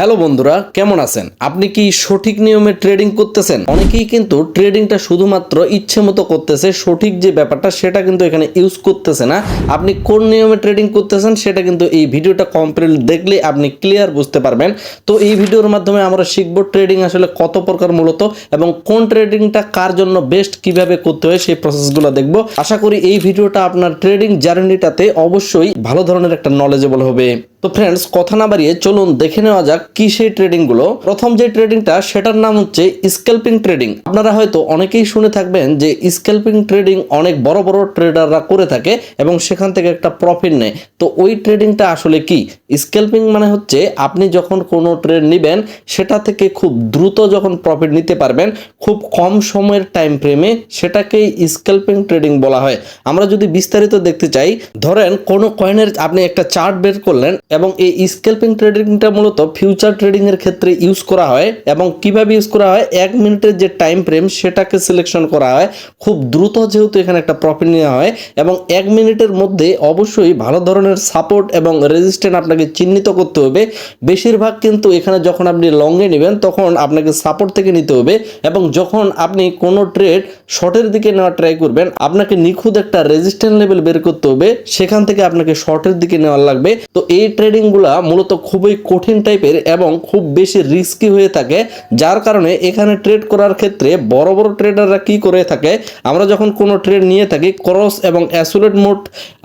Hello বন্ধুরা, কেমন আছেন? আপনি কি সঠিক নিয়মে ট্রেডিং করতেছেন? অনেকেই কিন্তু ট্রেডিংটা শুধুমাত্র ইচ্ছে মতো করতেছে, সঠিক যে ব্যাপারটা সেটা কিন্তু এখানে ইউজ করতেছে না। আপনি কোন নিয়মে ট্রেডিং করতেছেন সেটা কিন্তু এই ভিডিওটা কমপ্লিট দেখলে আপনি ক্লিয়ার বুঝতে পারবেন। তো এই ভিডিওর মাধ্যমে আমরা শিখব ট্রেডিং আসলে কত প্রকার মূলত এবং কোন ট্রেডিংটা কার জন্য বেস্ট কীভাবে করতে হয় সেই প্রসেসগুলো দেখব। আশা করি এই ভিডিওটা আপনার ট্রেডিং জার্নিটাতে অবশ্যই ভালো ধরনের একটা নলেজেবল হবে। তো ফ্রেন্ডস কথা না বাড়িয়ে চলুন দেখে নেওয়া যাক কি সেই ট্রেডিংগুলো। প্রথম যে ট্রেডিংটা সেটার নাম হচ্ছে স্ক্যাল্পিং ট্রেডিং আপনারা হয়তো অনেকেই শুনে থাকবেন যে স্ক্যাল্পিং ট্রেডিং অনেক বড় বড় ট্রেডাররা করে থাকে এবং সেখান থেকে একটা প্রফিট নেয়। তো ওই ট্রেডিংটা আসলে কি? স্ক্যাল্পিং মানে হচ্ছে আপনি যখন কোনো ট্রেড নেবেন, সেটা থেকে খুব দ্রুত যখন প্রফিট নিতে পারবেন, খুব কম সময়ের টাইম ফ্রেমে সেটাকেই স্ক্যাল্পিং ট্রেডিং বলা হয়। আমরা যদি বিস্তারিত দেখতে চাই, ধরেন কোনো কয়েনের আপনি একটা চার্ট বের করলেন এবং এই স্কেলপিং ট্রেডিংটা মূলত ফিউচার ট্রেডিং এর ক্ষেত্রে ইউজ করা হয় এবং কীভাবে ইউজ করা হয়? এক মিনিটের যে টাইম ফ্রেম সেটাকে সিলেকশন করা হয়। খুব দ্রুত যেহেতু এখানে একটা প্রফিট নেওয়া হয় এবং এক মিনিটের মধ্যে অবশ্যই ভালো ধরনের সাপোর্ট এবং রেজিস্ট্যান্ট আপনাকে চিহ্নিত করতে হবে। বেশিরভাগ কিন্তু এখানে যখন আপনি লংয়ে নেবেন, তখন আপনাকে সাপোর্ট থেকে নিতে হবে এবং যখন আপনি কোনো ট্রেড শর্টের দিকে নেওয়ার ট্রাই করবেন, আপনাকে নিখুঁত একটা রেজিস্ট্যান্ট লেভেল বের করতে হবে। সেখান থেকে আপনাকে শর্টের দিকে নেওয়ার লাগবে। তো এই ট্রেডিংগুলা মূলত খুবই কঠিন টাইপের এবং খুব বেশি রিস্কি হয়ে থাকে, যার কারণে এখানে ট্রেড করার ক্ষেত্রে বড় বড় ট্রেডাররা কি করে থাকে, আমরা যখন কোনো ট্রেড নিয়ে থাকি ক্রস এবং অ্যাসোলেট মোড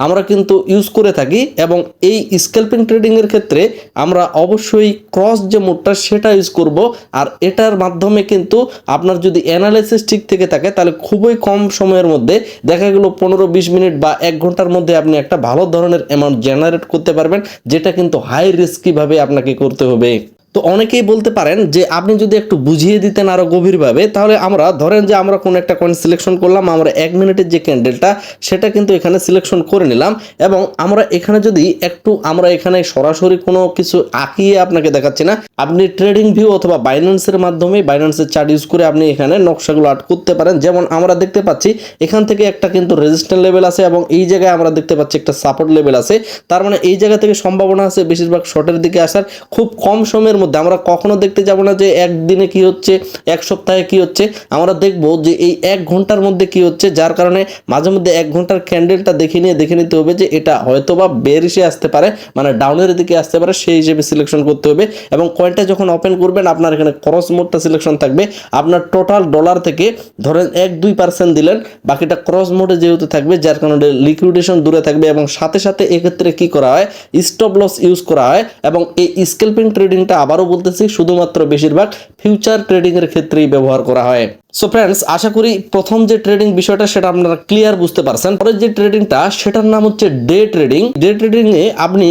আমরা কিন্তু ইউজ করে থাকি এবং এই স্ক্যাল্পিং ট্রেডিং এর ক্ষেত্রে আমরা অবশ্যই ক্রস যে মোডটা সেটা ইউজ করব, আর এটার মাধ্যমে কিন্তু আপনার যদি অ্যানালাইসিস ঠিক থেকে থাকে, তাহলে খুবই কম সময়ের মধ্যে দেখা গেল পনেরো বিশ মিনিট বা এক ঘণ্টার মধ্যে আপনি একটা ভালো ধরনের অ্যামাউন্ট জেনারেট করতে পারবেন, যেটা কিন্তু হাই রিস্কিভাবে আপনাকে করতে হবে? তো অনেকেই বলতে পারেন যে আপনি যদি একটু বুঝিয়ে দিতেন আরও গভীরভাবে, তাহলে আমরা, ধরেন যে আমরা কোনো একটা কয়েন সিলেকশন করলাম, আমরা এক মিনিটের যে ক্যান্ডেলটা সেটা কিন্তু এখানে সিলেকশন করে নিলাম এবং আমরা এখানে যদি একটু, আমরা এখানে সরাসরি কোনো কিছু আঁকিয়ে আপনাকে দেখাচ্ছি না, আপনি ট্রেডিং ভিউ অথবা বাইন্যান্সের মাধ্যমে বাইন্যান্সের চার্ট ইউজ করে আপনি এখানে নকশাগুলো আর্ট করতে পারেন। যেমন আমরা দেখতে পাচ্ছি, এখান থেকে একটা কিন্তু রেজিস্ট্যান্ট লেভেল আছে এবং এই জায়গায় আমরা দেখতে পাচ্ছি একটা সাপোর্ট লেভেল আছে। তার মানে এই জায়গা থেকে সম্ভাবনা আছে বেশিরভাগ শর্টের দিকে আসার। খুব কম সময়ের মধ্যে। আমরা কখনো দেখতে যাব না যে একদিনে কি হচ্ছে, এক সপ্তাহে কি হচ্ছে। আমরা দেখব যে এই এক ঘণ্টার মধ্যে কি হচ্ছে, যার কারণে মাঝে মধ্যে এক ঘণ্টার ক্যান্ডেলটা দেখে নিয়ে, দেখে নিতে হবে যে এটা হয়তো বা বেরিশে আসতে পারে মানে ডাউনের দিকে আসতে পারে, সেই হিসেবে সিলেকশন করতে হবে। এবং কয়েনটা যখন ওপেন করবেন, আপনার এখানে ক্রস মোডটা সিলেকশন থাকবে। আপনার টোটাল ডলার থেকে ধরেন এক দুই পার্সেন্ট দিলেন, বাকিটা ক্রস মোডে যেহেতু থাকবে, যার কারণে লিকুইডেশন দূরে থাকবে এবং সাথে সাথে এক্ষেত্রে কি করা হয় স্টপ লস ইউজ করা হয় এবং এই স্কেলপিং ট্রেডিংটা আবারও বলতেছি, শুধুমাত্র বেশিরভাগ ফিউচার ট্রেডিং এর ক্ষেত্রেই ব্যবহার করা হয়। সো ফ্রেন্ডস আশা করি প্রথম যে ট্রেডিং বিষয়টা সেটা আপনারা ক্লিয়ার বুঝতে পারছেন। পরের যে ট্রেডিংটা সেটার নাম হচ্ছে ডে ট্রেডিং ডে ট্রেডিং এ আপনি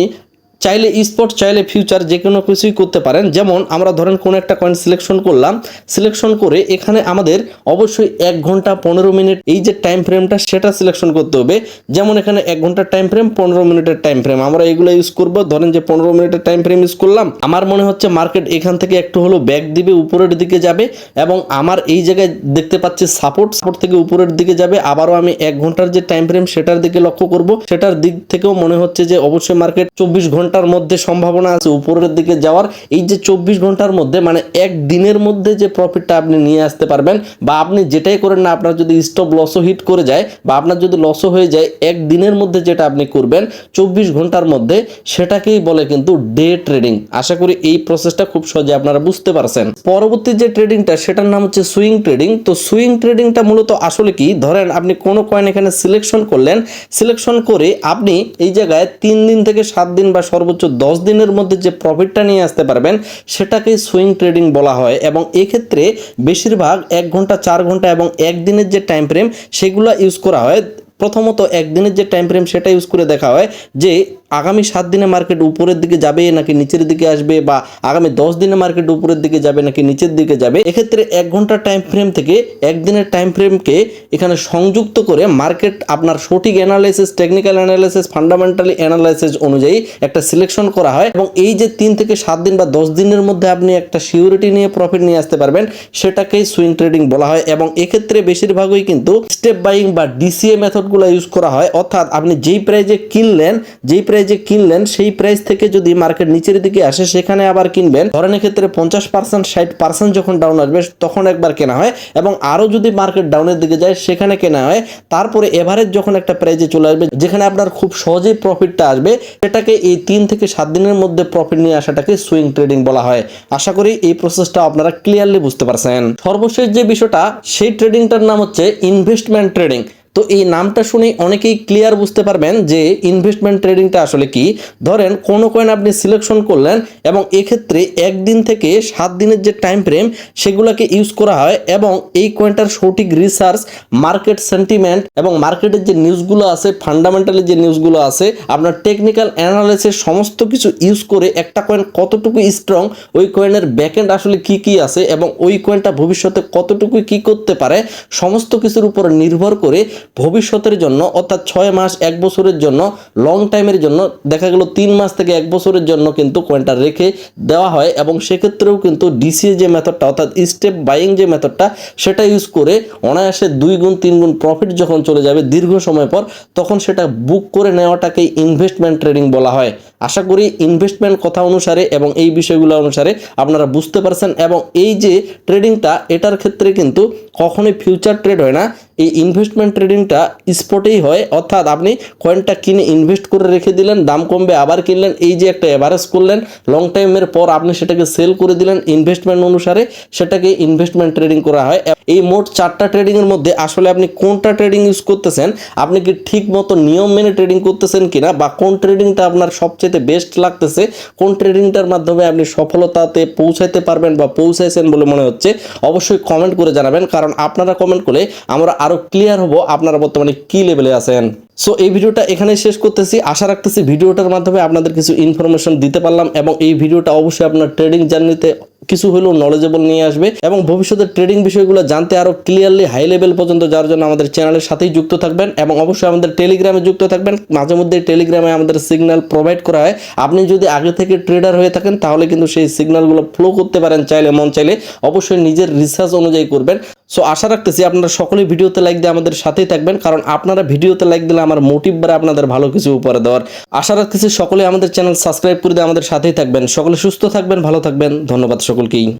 চাইলে স্পট চাইলে ফিউচার যে কোনো কিছুই করতে পারেন। যেমন আমরা ধরেন কোনো একটা কয়েন সিলেকশন করলাম সিলেকশন করে এখানে আমাদের অবশ্যই এক ঘণ্টা পনেরো মিনিট এই যে টাইম ফ্রেমটা সেটা সিলেকশন করতে হবে। যেমন এখানে এক ঘণ্টার টাইম ফ্রেম পনেরো মিনিটের টাইম ফ্রেম আমরা এগুলো ইউজ করব। ধরেন যে পনেরো মিনিটের টাইম ফ্রেম ইউজ করলাম, আমার মনে হচ্ছে মার্কেট এখান থেকে একটু হলো ব্যাক দিবে, উপরের দিকে যাবে এবং আমার এই জায়গায় দেখতে পাচ্ছি সাপোর্ট সাপোর্ট থেকে উপরের দিকে যাবে। আবারও আমি এক ঘণ্টার যে টাইম ফ্রেম সেটার দিকে লক্ষ্য করব। সেটার দিক থেকেও মনে হচ্ছে যে অবশ্যই মার্কেট চব্বিশ ঘণ্টার মধ্যে সম্ভাবনা আছে উপরের দিকে যাওয়ার। এই যে চব্বিশ ঘণ্টার মধ্যে মানে এক দিনের মধ্যে যে প্রফিটটা আপনি নিয়ে আসতে পারবেন বা আপনি যেটাই করেন না, আপনার যদি স্টপ লসও হিট করে যায় বা আপনার যদি লসও হয়ে যায়, এক দিনের মধ্যে যেটা আপনি করবেন চব্বিশ ঘণ্টার মধ্যে, সেটাকেই বলে কিন্তু ডে ট্রেডিং আশা করি এই প্রসেসটা খুব সহজে আপনারা বুঝতে পারছেন। পরবর্তী যে ট্রেডিংটা সেটার নাম হচ্ছে সুইং ট্রেডিং তো সুইং ট্রেডিংটা মূলত আসলে কি? ধরেন আপনি কোনো কয়েন এখানে সিলেকশন করলেন। সিলেকশন করে আপনি এই জায়গায় তিন দিন থেকে সাত দিন বা সর্বোচ্চ দশ দিনের মধ্যে যে প্রফিটটা নিয়ে আসতে পারবেন সেটাকে সুইং ট্রেডিং বলা হয় এবং এক্ষেত্রে বেশিরভাগ এক ঘণ্টা, চার ঘণ্টা এবং একদিনের যে টাইম ফ্রেম সেগুলো ইউজ করা হয়। প্রথমত একদিনের যে টাইম ফ্রেম সেটা ইউজ করে দেখা হয় যে আগামী সাত দিনে মার্কেট উপরের দিকে যাবে নাকি নিচের দিকে আসবে বা আগামী দশ দিনে মার্কেট উপরের দিকে যাবে নাকি নিচের দিকে যাবে, এক্ষেত্রে এক ঘণ্টার টাইম ফ্রেম থেকে একদিনের টাইম ফ্রেমকে এখানে সংযুক্ত করে মার্কেট আপনার সঠিক analysis technical analysis fundamentally analysis অনুযায়ী একটা সিলেকশন করা হয় এবং এই যে তিন থেকে সাত দিন বা দশ দিনের মধ্যে আপনি একটা সিউরিটি নিয়ে প্রফিট নিয়ে আসতে পারবেন, সেটাকেই সুইং ট্রেডিং বলা হয় এবং এক্ষেত্রে বেশিরভাগই কিন্তু স্টেপ বাইং বা ডিসিএ মেথডগুলো ইউজ করা হয়। অর্থাৎ আপনি যেই প্রাইজে কিনলেন, যেই প্রাইজে প্রাইজে কিনলেন, সেই প্রাইস থেকে যদি মার্কেট নিচের দিকে আসে, সেখানে আবার কিনবেন। ধরেন ক্ষেত্রে পঞ্চাশ পার্সেন্ট ষাট পার্সেন্ট যখন ডাউন আসবে, তখন একবার কেনা হয় এবং আরও যদি মার্কেট ডাউনের দিকে যায়, সেখানে কেনা হয়। তারপরে এভারেজ যখন একটা প্রাইজে চলে আসবে, যেখানে আপনার খুব সহজেই প্রফিটটা আসবে, সেটাকে এই তিন থেকে সাত দিনের মধ্যে প্রফিট নিয়ে আসাটাকে সুইং ট্রেডিং বলা হয়। আশা করি এই প্রসেসটা আপনারা ক্লিয়ারলি বুঝতে পারছেন। সর্বশেষ যে বিষয়টা, সেই ট্রেডিংটার নাম হচ্ছে ইনভেস্টমেন্ট ট্রেডিং তো এই নামটা শুনে অনেকেই ক্লিয়ার বুঝতে পারবেন যে ইনভেস্টমেন্ট ট্রেডিংটা আসলে কি। ধরেন, কোনো কয়েন আপনি সিলেকশন করলেন এবং এক্ষেত্রে একদিন থেকে সাত দিনের যে টাইম ফ্রেম সেগুলোকে ইউজ করা হয় এবং এই কয়েনটার সঠিক রিসার্চ মার্কেট সেন্টিমেন্ট এবং মার্কেটের যে নিউজগুলো আছে ফান্ডামেন্টালি যে নিউজগুলো আছে, আপনার টেকনিক্যাল অ্যানালাইসিস সমস্ত কিছু ইউজ করে একটা কয়েন কতটুকু স্ট্রং ওই কয়েনের ব্যাকএন্ড আসলে কি কি আছে এবং ওই কয়েনটা ভবিষ্যতে কতটুকু কি করতে পারে, সমস্ত কিছুর উপর নির্ভর করে ভবিষ্যতের জন্য, অর্থাৎ ছয় মাস, এক বছরের জন্য লং টাইমের জন্য, দেখা গেল তিন মাস থেকে এক বছরের জন্য কিন্তু কয়েনটা রেখে দেওয়া হয় এবং সেক্ষেত্রেও কিন্তু ডিসিএ যে মেথডটা অর্থাৎ স্টেপ বাইং যে মেথডটা সেটা ইউজ করে অনায়াসে দুই গুণ, তিন গুণ প্রফিট যখন চলে যাবে দীর্ঘ সময় পর, তখন সেটা বুক করে নেওয়াটাকেই ইনভেস্টমেন্ট ট্রেডিং বলা হয়। আশা করি ইনভেস্টমেন্ট কথা অনুসারে এবং এই বিষয়গুলো অনুসারে আপনারা বুঝতে পারছেন এবং এই যে ট্রেডিংটা এটার ক্ষেত্রে কিন্তু কখনোই ফিউচার ট্রেড হয় না। এই ইনভেস্টমেন্ট ট্রেডিংটা স্পটেই হয়। অর্থাৎ আপনি কয়েনটা কিনে ইনভেস্ট করে রেখে দিলেন, দাম কমবে, আবার কিনলেন, এই যে একটা অ্যাভারেজ করলেন লং টাইমের পর আপনি সেটাকে সেল করে দিলেন ইনভেস্টমেন্ট অনুসারে, সেটাকে ইনভেস্টমেন্ট ট্রেডিং করা হয়। এই মোট চারটা ট্রেডিংয়ের মধ্যে আসলে আপনি কোনটা ট্রেডিং ইউজ করতেছেন, আপনি কি ঠিক মতো নিয়ম মেনে ট্রেডিং করতেছেন কিনা, বা কোন ট্রেডিংটা আপনার সবচেয়ে বেস্ট লাগতেছে, কোন ট্রেডিংটার মাধ্যমে আপনি সফলতাতে পৌঁছাইতে পারবেন বা পৌঁছাইছেন বলে মনে হচ্ছে, অবশ্যই কমেন্ট করে জানাবেন। কারণ আপনারা কমেন্ট করলে আমরা আরও ক্লিয়ার হব আপনারা বর্তমানে কী লেভেলে আছেন। সো এই ভিডিওটা এখানেই শেষ করতেছি। আশা রাখতেছি ভিডিওটার মাধ্যমে আপনাদের কিছু ইনফরমেশন দিতে পারলাম এবং এই ভিডিওটা অবশ্যই আপনার ট্রেডিং জার্নিতে কিছু হলেও নলেজেবল নিয়ে আসবে এবং ভবিষ্যতে ট্রেডিং বিষয়গুলো জানতে আরও ক্লিয়ারলি হাই লেভেল পর্যন্ত যাওয়ার জন্য আমাদের চ্যানেলের সাথেই যুক্ত থাকবেন এবং অবশ্যই আমাদের টেলিগ্রামে যুক্ত থাকবেন। মাঝে মধ্যে টেলিগ্রামে আমাদের সিগন্যাল প্রোভাইড করা হয়। আপনি যদি আগে থেকে ট্রেডার হয়ে থাকেন, তাহলে কিন্তু সেই সিগন্যালগুলো ফ্লো করতে পারেন চাইলে, মন চাইলে। অবশ্যই নিজের রিসার্চ অনুযায়ী করবেন। সো আশা রাখতেছি আপনারা সকলেই ভিডিওতে লাইক দিয়ে আমাদের সাথেই থাকবেন। কারণ আপনারা ভিডিওতে লাইক দিলে আমার মোটিভ বাড়ে আপনাদের ভালো কিছু উপহার দেওয়ার। আশা রাখতেছি সকলে আমাদের চ্যানেল সাবস্ক্রাইব করে দিয়ে আমাদের সাথেই থাকবেন। সকলে সুস্থ থাকবেন, ভালো থাকবেন। ধন্যবাদ সকলকেই।